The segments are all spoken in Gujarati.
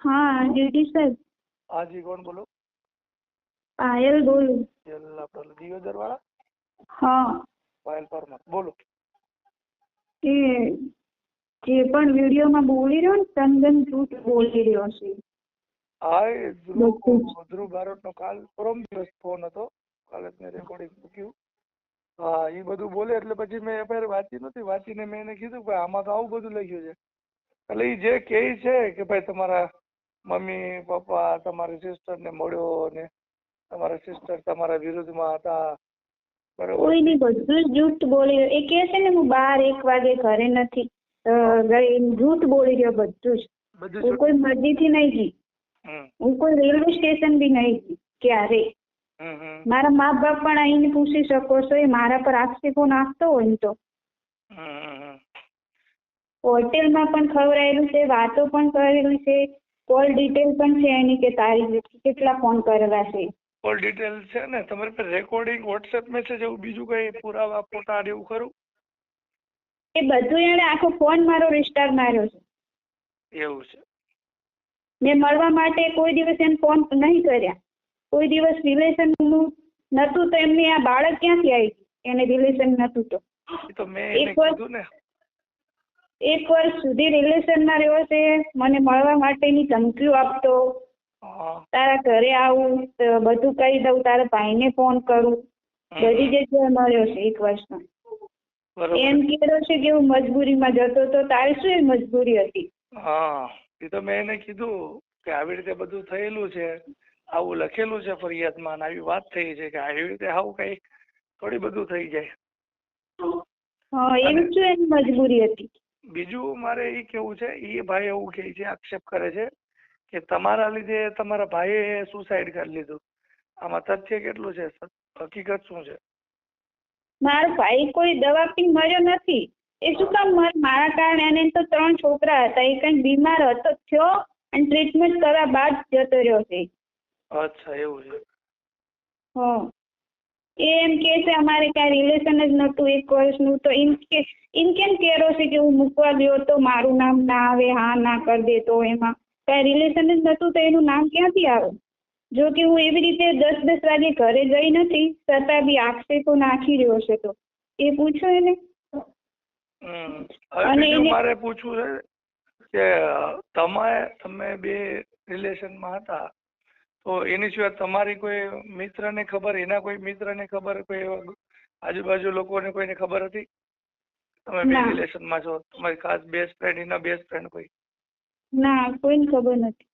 હા ડીડી સાહેબ હાજી કોણ બોલો? પાયલ બોલું. યલ આપણે દિયોદર વાળા હા. પાયલ પરમાર બોલો. કે જે પણ વિડીયોમાં બોલી રહ્યો ને ચંદન જૂઠ બોલી રહ્યો છે. હા એ ધ્રુવ. ભારતનો કાલ પરમ દિવસ ફોન હતો. કાલે મેં રેકોર્ડિંગ મૂક્યું. હા એ બધું બોલે એટલે પછી મેં એફઆઈઆર વાંચી નથી વાંચીને મેં એને કીધું ભાઈ આમાં તો આવું બધું લખ્યું છે. એટલે એ જે કહે છે કે ભાઈ તમારા મમ્મી પપ્પા તમારી સિસ્ટરને મળ્યો ને તમારા સિસ્ટર તમારા વિરુદ્ધમાં હતા. કોઈ નહીં બધું જ જૂઠ બોલી રહ્યો. એ કહે છે ને હું બાર એક વાગે ઘરે નથી ગઈ જૂઠ બોલી રહ્યો બધું જ. હું કોઈ મરજીથી નહીં ગઈ. હું કોઈ રેલવે સ્ટેશન બી નહીં ગઈ ક્યારે? મારા મા બાપ પણ આવીને પૂછી શકો છો એ મારા પર આક્ષેપો નાખતો હોય ને તો. હોટેલમાં પણ ખવડાયેલું છે વાતો પણ કરેલી છે કોલ ડિટેલ પણ છે એની કે તારી કેટલા ફોન કરેલા છે? કોલ ડિટેલ છે ને તમારી પાસે રેકોર્ડિંગ વોટ્સએપ મેસેજ એવું બીજું કઈ પુરાવા ફોટા એવું ખરું? એ બધું એને આખો ફોન મારો રિસ્ટાર માર્યો છે. એવું છે. મેં મળવા માટે કોઈ દિવસ એને ફોન નહીં કર્યા. કોઈ દિવસ રિલેશનનું નહોતું તો એમની આ બાળક ક્યાંથી આવી? એને રિલેશન નહોતું તો. મેં એક વાર- એક વર્ષ સુધી રિલેશનમાં રહ્યો છે મને મળવા માટેની ધમકીઓ આપતો. તારા ઘરે આવું બધું કહી દઉં તારા ભાઈને ફોન કરું. બધી જગ્યાએ મળ્યો છે એક વર્ષમાં એમ કહેતો છે કે હું મજબૂરીમાં જતો તો તારી શું એ મજબૂરી હતી? હા એ તો મેં એને કીધું કે આવી રીતે બધું થયેલું છે આવું લખેલું છે ફરિયાદમાં આવી વાત થઈ છે કે આવી રીતે આવું કઈ થોડી બધું થઈ જાય. હા એમ શું એની મજબૂરી હતી? બીજું મારે એ કેવું છે એ ભાઈ એવું કહે છે આક્ષેપ કરે છે કે તમારા લીધે તમારા ભાઈએ સુસાઇડ કરી લીધું. આમાં તથ્ય કેટલું છે હકીકત શું છે? મારો ભાઈ કોઈ દવા પી મર્યો નથી. એ શું કામ મર મારા કારણે એને તો ત્રણ છોકરા હતા એ કઈ બીમાર હતો થયો અને ટ્રીટમેન્ટ કરવા બાદ જતો રહ્યો છે. અચ્છા એવું છે. હા. એ એમ કે છે અમારે કાંઈ રિલેશન જ નહોતું એક વર્ષનું તો એમ કે એમ કેમ કેરો છે કે હું મૂકવા ગયો તો મારું નામ ના આવે હા ના કરી દે તો એમાં. કાંઈ રિલેશન જ નહોતું તો એનું નામ ક્યાંથી આવે? જો કે હું એવી રીતે દસ દસ વાગે ઘરે ગઈ નથી છતાં બી આક્ષેપો નાખી રહ્યો છે તો. એ પૂછો એને. અને મારે પૂછવું છે કે તમે તમે બે રિલેશનમાં હતા તો એની સિવાય તમારી કોઈ મિત્રને ખબર એના કોઈ મિત્રને ખબર કોઈ આજુબાજુ લોકોને કોઈને ખબર હતી? તમે બે રિલેશનમાં છો? તમારી ખાસ બેસ્ટ ફ્રેન્ડ એના બેસ્ટ ફ્રેન્ડ કોઈ? ના કોઈને ખબર નથી.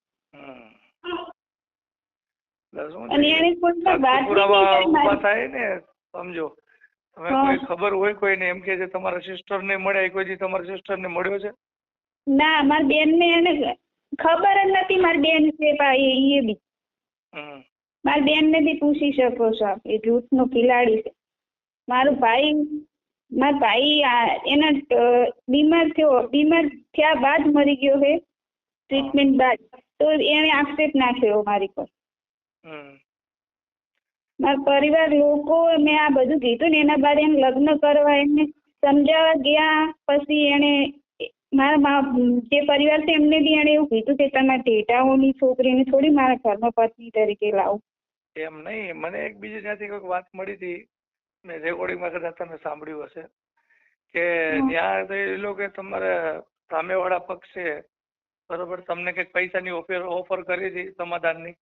અને એને વાત. થાય. ને સમજો. તમે કોઈ ખબર હોય કોઈને એમ કે છે તમારા સિસ્ટર ને મળ્યા કોઈ દી તમારા સિસ્ટર ને મળ્યો છે? ના મારી બેનને એને ખબર જ નથી મારી બેન છે એ બી. હમ. બેન બેનને બી પૂછી શકો છો. આપ એ જૂથનો ખિલાડી છે. મારો ભાઈ મારો ભાઈ એના બીમાર થયો બીમાર થયા બાદ મરી ગયો છે. ટ્રીટમેન્ટ બાદ. તો એને આક્ષેપ નાખ્યો મારી પર. હમ. મારા પરિવાર લોકો મેં આ બધું કીધું ને એના બાદ એને લગ્ન કરવા એમને સમજાવવા ગયા. પછી એણે મારા મા જે પરિવાર છે એમને બી એણે એવું કીધું કે તમારા ટેટાઓની છોકરીને થોડી મારા ઘરમાં પત્ની તરીકે લાવો. એમ નહીં મને એક બીજી ત્યાંથી કોઈક વાત મળી હતી મેં રેકોર્ડિંગમાં કદાચ તમે સાંભળ્યું હશે કે ત્યાં તો એ લોકો તમારે સામેવાળા પક્ષે બરોબર તમને કંઈક પૈસાની ઓફર ઓફર કરી હતી સમાધાનની?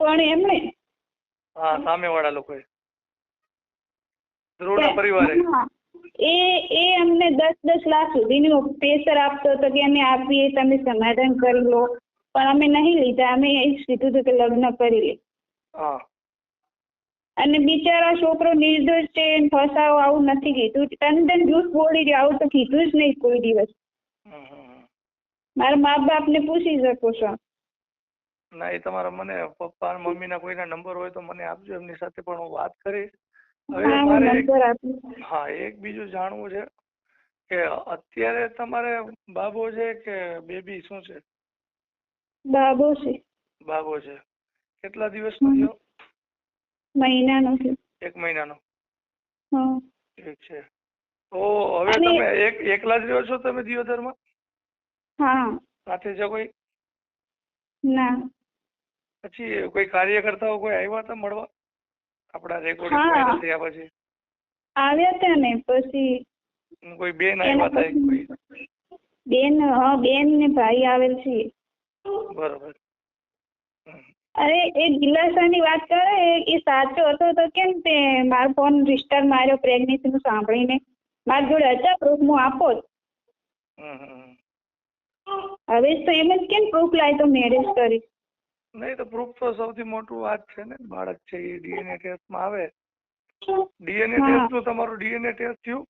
પણ એમણે હા સામેવાળા લોકોએ. ધ્રુવના પરિવારે. એ એ અમને દસ દસ લાખ સુધીનું પ્રેશર આપતો હતો કે અમે આપીએ તમે સમાધાન કરી લો. પણ અમે નહીં લીધા અમે એ સીધું કીધું હતું કે લગ્ન કરી લે. અને બિચારા છોકરો નિર્દોષ છે ફસાવો આવું નથી કીધું. તંદન જૂઠ બોલી રહ્યો આવું તો કીધું જ નહીં કોઈ દિવસ. મારા મા બાપને પૂછી શકો છો. ના એ તમારા મને પપ્પા મમ્મીના કોઈના નંબર હોય તો મને આપજો એમની સાથે પણ હું વાત કરીશ. હવે મારે હા એક બીજું જાણવું છે કે અત્યારે તમારે બાબો છે કે બેબી શું છે? બાબો છે. બાબો છે. કેટલા દિવસનો. થયો? મહિનાનો છે એક મહિનાનો. હા. ઠીક છે. તો હવે તમે એક એકલા જ રહ્યો છો તમે દિયોદરમાં? હા. સાથે છે કોઈ? ના. પછી કોઈ કાર્યકર્તાઓ કોઈ આવ્યા હતા મળવા? આપણા રેકોર્ડિંગ હા. વાયરલ થયા પછી. આવ્યા હતા ને પછી કોઈ બેન આવ્યા હતા કોઈ બેન હા બેન ને ભાઈ આવેલ છે. બરોબર. અરે એ ગિલાસાની વાત કરે એ- સાચો હતો તો કેમ તે મારો ફોન રિસ્ટાર માર્યો પ્રેગ્નન્સી નું સાંભળીને? મારી જોડે હતા પ્રૂફ હું આપો જ. હવે તો એમ જ કેમ પ્રૂફ લાય તો મેરેજ કરીશ? નહીં તો પ્રૂફ તો સૌથી મોટું વાત છે ને બાળક છે એ ડીએનએ ટેસ્ટમાં આવે. ડીએનએ ટેસ્ટનું તમારું ડીએનએ ટેસ્ટ થયું?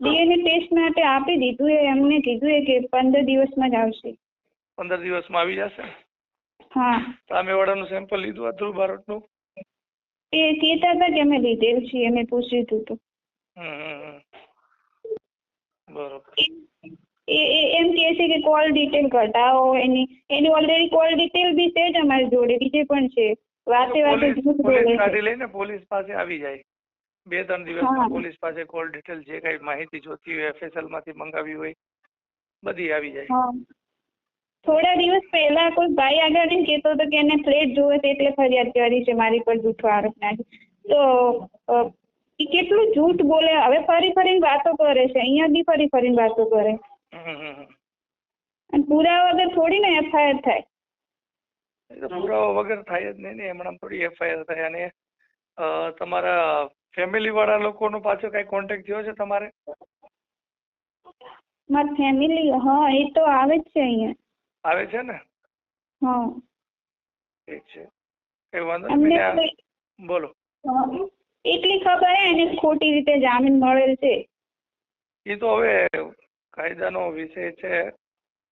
ડીએનએ ટેસ્ટ માટે આપી દીધું એ એમને કીધું એ કે પંદર દિવસમાં જ આવશે. પંદર દિવસમાં આવી જશે? હા. સામેવાળાનું સેમ્પલ લીધું ધ્રુવ ભારતનું એ કહેતા હતા કે અમે લીધેલ છીએ મેં પૂછ્યું હતું તો. બરોબર. એમ છે કે કોલ ડિટેલ ઘટાડો એની એની ઓલરેડી કોલ ડિટેલ બી છે જ અમારી જોડે બીજે પણ છે. વાતે વાતે પોલીસ જૂઠ બોલે છે. લઈને પોલીસ પાસે આવી જાય. બે ત્રણ. દિવસમાં પોલીસ પાસે કોલ ડિટેલ જે કઈ માહિતી જોતી હોય એફએસએલમાંથી મંગાવી હોય બધી આવી જાય. થોડા દિવસ પહેલા કોઈ ભાઈ આગળ આવીને કહેતો હતો કે એને ફ્લેટ જોવે છે એટલે ફરિયાદ કરી છે મારી પર જૂઠો આરોપ નાખી. તો એ કેટલું જૂઠ બોલે હવે ફરી ફરીને વાતો કરે છે. અહીંયા બી ફરી ફરીને વાતો કરે. અને પુરાવા વગર થોડી ને એફઆઈઆર થાય. પુરાવા વગર થાય જ નહીં ને એમણે થોડી એફઆઈઆર થાય. અને તમારા ફેમિલી વાળા લોકોનો પાછો કઈ કોન્ટેક્ટ થયો છે તમારે? મારી ફેમિલી હા એ તો આવે જ છે અહીંયા. આવે છે ને? હા. ઠીક છે. કઈ વાંધો નહીં બોલો. એટલી ખબર હે એને ખોટી રીતે જામીન મળેલ છે. એ તો હવે કાયદાનો વિષય છે.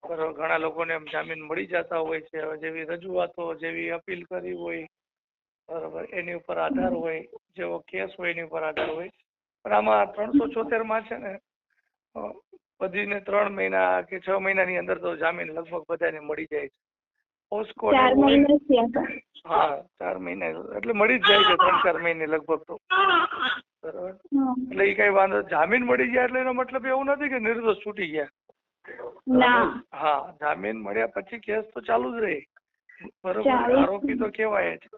ઘણા લોકોને એમ જામીન મળી જતા હોય છે. હવે જેવી રજૂઆતો જેવી અપીલ કરી હોય બરોબર એની ઉપર આધાર હોય જેવો કેસ હોય એની ઉપર આધાર હોય. પણ આમાં ત્રણસો છોતેરમાં છે ને બધી બધીને ત્રણ મહિના કે છ મહિનાની અંદર તો જામીન લગભગ બધાને મળી જાય છે. પોસ્ટકોડ ને-. હા ચાર મહિના એટલે મળી જ જાય છે ત્રણ ચાર મહિને લગભગ તો. બરોબર? એટલે એ કઈ વાંધો જામીન મળી ગયા એટલે એનો મતલબ એવું નથી કે નિર્દોષ છૂટી ગયા. ના. હા જામીન મળ્યા પછી કેસ તો ચાલુ જ રહે. બરોબર આરોપી તો કેવાય જ.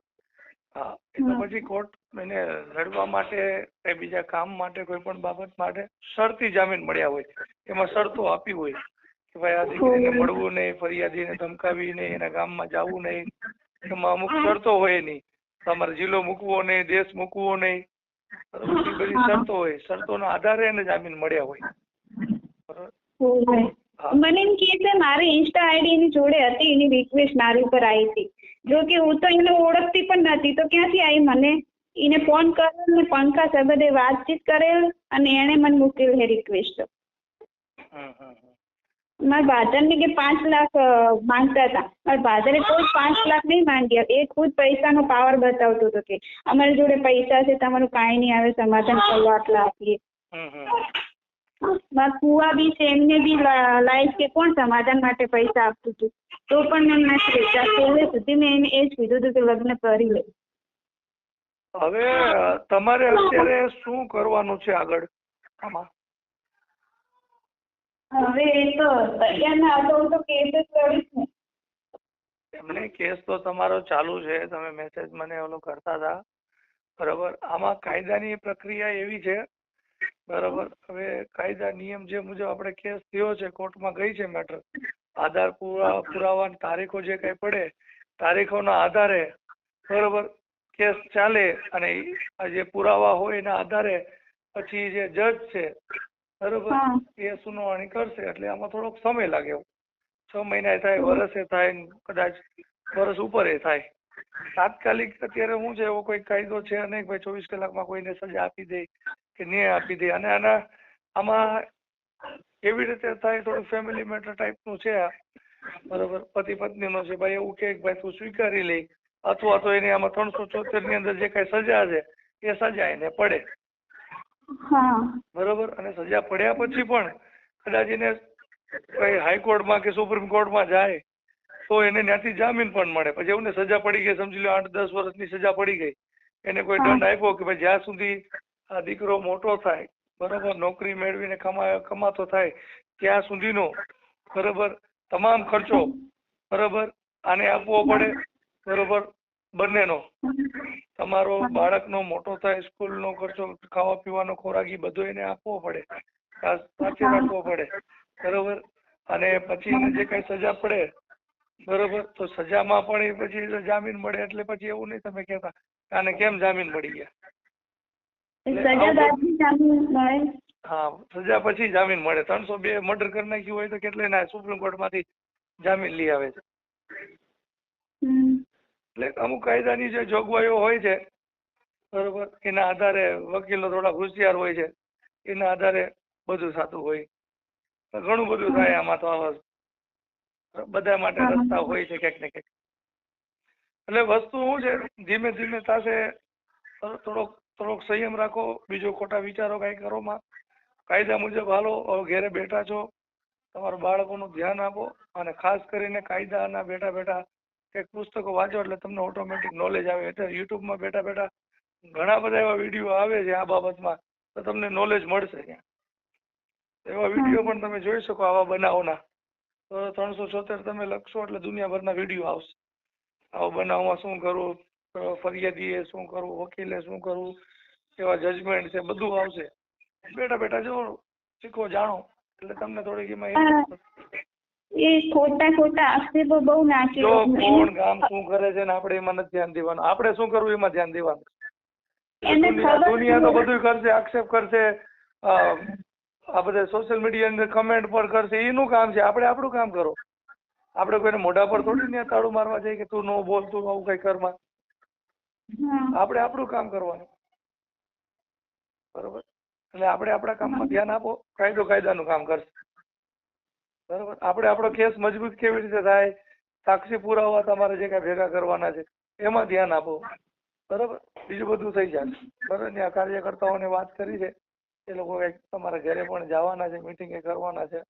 હા એટલે પછી કોર્ટ એને લડવા માટે કે બીજા કામ માટે કોઈ પણ બાબત માટે શરતી જામીન મળ્યા હોય. એમાં શરતો આપી હોય કે ભાઈ આ દીકરીને. મળવું નહીં ફરિયાદીને ધમકાવી નહીં એના ગામમાં જવું નહીં. એમાં અમુક શરતો હોય નહીં તમારે જિલ્લો મૂકવો નહીં દેશ મૂકવો નહીં. બધી શરતો હોય. શરતોના આધારે એને જામીન મળ્યા હોય. મને એમ કે છે મારી ઇન્સ્ટા આઈડી એની જોડે હતી એની રિક્વેસ્ટ મારી ઉપર આવી હતી. જો કે હું તો એને ઓળખતી પણ નથી તો ક્યાંથી આવી મને? એને ફોન કરેલ ને પંકજ બધે વાતચીત કરેલ અને એણે મને મૂકેલ હે રિક્વેસ્ટ. મારા ભાધરને કે પાંચ લાખ માંગતા હતા. મારા ભાદરે કોઈ પાંચ લાખ નહીં માંગ્યા. એ ખુદ પૈસાનો પાવર બતાવતો હતો કે અમારી જોડે પૈસા છે તમારું કાંઈ નહીં આવે સમાધાન કરવા આટલા આપીએ. મારા ફુવા બી છે એમને બી લાઈફ કે કોણ સમાધાન માટે પૈસા આપતું હતું તો પણ મેં નથી વેચા છેલ્લે સુધી મેં એને એ જ કીધું હતું કે લગ્ન કરી લે. હવે તમારે અત્યારે શું કરવાનું છે આગળ? આમાં? હવે એ તો તૈયાર ના તો કેસ જ કરીશ ને. એમને કેસ તો તમારો ચાલુ છે તમે મેસેજ મને ઓલો કરતા હતા. બરાબર? આમાં કાયદાની પ્રક્રિયા એવી છે બરાબર. હવે કાયદા નિયમ જે મુજબ આપણે કેસ થયો છે કોર્ટમાં ગઈ છે મેટર આધાર પુરા પુરાવાની તારીખો જે કઈ પડે તારીખોના આધારે બરોબર કેસ ચાલે અને જે પુરાવા હોય એના આધારે પછી જે જજ છે બરોબર એ સુનાવણી કરશે. એટલે આમાં થોડોક સમય લાગે એવું. છ મહિના થાય વર્ષે થાય કદાચ વર્ષ ઉપર એ થાય. તાત્કાલિક અત્યારે શું છે એવો કોઈ કાયદો છે નહીં ભાઈ ચોવીસ કલાકમાં કોઈને સજા આપી દે. કે ન્યાય આપી દે. અને આના આમાં એવી રીતે થાય થોડું ફેમિલી મેટર ટાઈપનું છે આ. બરોબર? પતિ પત્નીનો છે. ભાઈ એવું કે ભાઈ તું સ્વીકારી લે. અથવા તો એને આમાં ત્રણસો ચોતેરની અંદર જે કઈ સજા છે એ સજા એને પડે. બરોબર? અને સજા પડ્યા પછી પણ કદાચ એને કઈ હાઈકોર્ટમાં કે સુપ્રીમ કોર્ટમાં જાય તો એને ત્યાંથી જામીન પણ મળે. પછી એવું ને સજા પડી ગઈ સમજી લો આઠ દસ વર્ષની સજા પડી ગઈ. એને કોઈ દંડ આપ્યો કે ભાઈ જ્યાં સુધી આ દીકરો મોટો થાય, બરોબર નોકરી મેળવીને કમા કમાતો થાય, ત્યાં સુધીનો બરોબર તમામ ખર્ચો બરોબર આને આપવો પડે બરોબર બંનેનો. તમારો બાળકનો મોટો થાય, સ્કૂલનો ખર્ચો ખાવા પીવાનો ખોરાક ઈ બધો એને આપવો પડે સા- રાખવો પડે, બરોબર? અને પછી જે કઈ સજા પડે, બરોબર? તો સજામાં પણ એ પછી જામીન મળે, એટલે પછી એવું નહીં તમે કહેતા આને કેમ જામીન મળી ગયા? સજા બાદની જામીન મળે? હા સજા પછી જામીન મળે. ત્રણસો બે મર્ડર કરી નાખ્યું હોય તો કેટલે ના સુપ્રીમ કોર્ટમાંથી જામીન લઈ આવે છે. એટલે અમુક કાયદાની જે જોગવાઈઓ હોય છે બરોબર એના આધારે વકીલો થોડા હોશિયાર હોય છે એના આધારે બધું થતું હોય. ઘણું બધું થાય આમાં તો આવા બધા માટે રસ્તા હોય છે ક્યાંક ને ક્યાંક. એટલે વસ્તુ શું છે ધીમે ધીમે થશે થોડોક થોડોક સંયમ રાખો, બીજો ખોટા વિચારો કાંઈ કરોમાં કાયદા મુજબ હાલો ઘેરે બેઠા છો. તમારા બાળકોનું ધ્યાન આપો અને ખાસ કરીને કાયદાના બેઠા બેઠા કંઈક પુસ્તકો વાંચો એટલે તમને ઓટોમેટિક નોલેજ આવે. એટલે યુટ્યુબમાં બેઠા બેઠા ઘણા બધા એવા વીડિયો આવે છે આ બાબતમાં, તો તમને નોલેજ મળશે ત્યાં. એવા વીડિયો પણ તમે જોઈ શકો આવા બનાવોના. તો ત્રણસો છોતેર તમે લખશો એટલે દુનિયાભરના વીડિયો આવશે. આવા બનાવમાં શું કરવું? ફરિયાદીએ શું કરવું વકીલે શું કરવું કેવા જજમેન્ટ છે બધું આવશે. બેઠા બેઠા જો શીખો જાણો. એટલે તમને થોડીક એમાં આપડે એ ખોટા ખોટા આક્ષેપો બહુ નાખી. જો કોણ ગામ શું કરે છે ને આપણે એમાં નથી ધ્યાન દેવાનું. આપણે શું કરવું એમાં ધ્યાન દેવાનું? દુનિયા તો. બધું કરશે આક્ષેપ કરશે. આ બધા સોશિયલ મીડિયા અંદર કમેન્ટ પર કરશે. એનું કામ છે. આપણે આપણું કામ કરો. આપણે કોઈને મોઢા પર થોડી ને તાળું મારવા જઈએ કે તું નો બોલ તું આવું કઈ કરમાં. આપણે આપણું કામ કરવાનું. બરોબર? એટલે આપણે આપણા કામમાં ધ્યાન આપો કાયદો કાયદાનું કામ કરશે. બરોબર? આપણે આપણો કેસ મજબૂત કેવી રીતે થાય સાક્ષી પુરાવા તમારે જે કાંઈ ભેગા કરવાના છે એમાં ધ્યાન આપો. બરોબર? બીજું બધું થઈ જશે બરોબર? ને આ કાર્યકર્તાઓને વાત કરી છે. એ લોકો તમારા ઘરે પણ જવાના છે મિટિંગ એ કરવાના છે.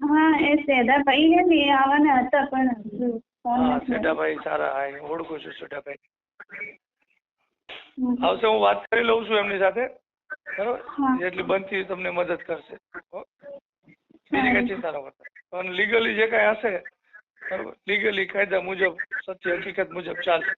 હા એ સેદાભાઈ છે ને આવવાના હતા પણ હા નથી સારા હા હું ઓળખું છું આવશે હું વાત કરી લઉં છું એમની સાથે. બરોબર? જેટલી બનતી તમને મદદ કરશે. બીજી કઈ ચિંતા ન કરતા. અને લીગલી જે કાંઈ હશે બરોબર? લીગલી કાયદા મુજબ સત્ય હકીકત મુજબ ચાલશે.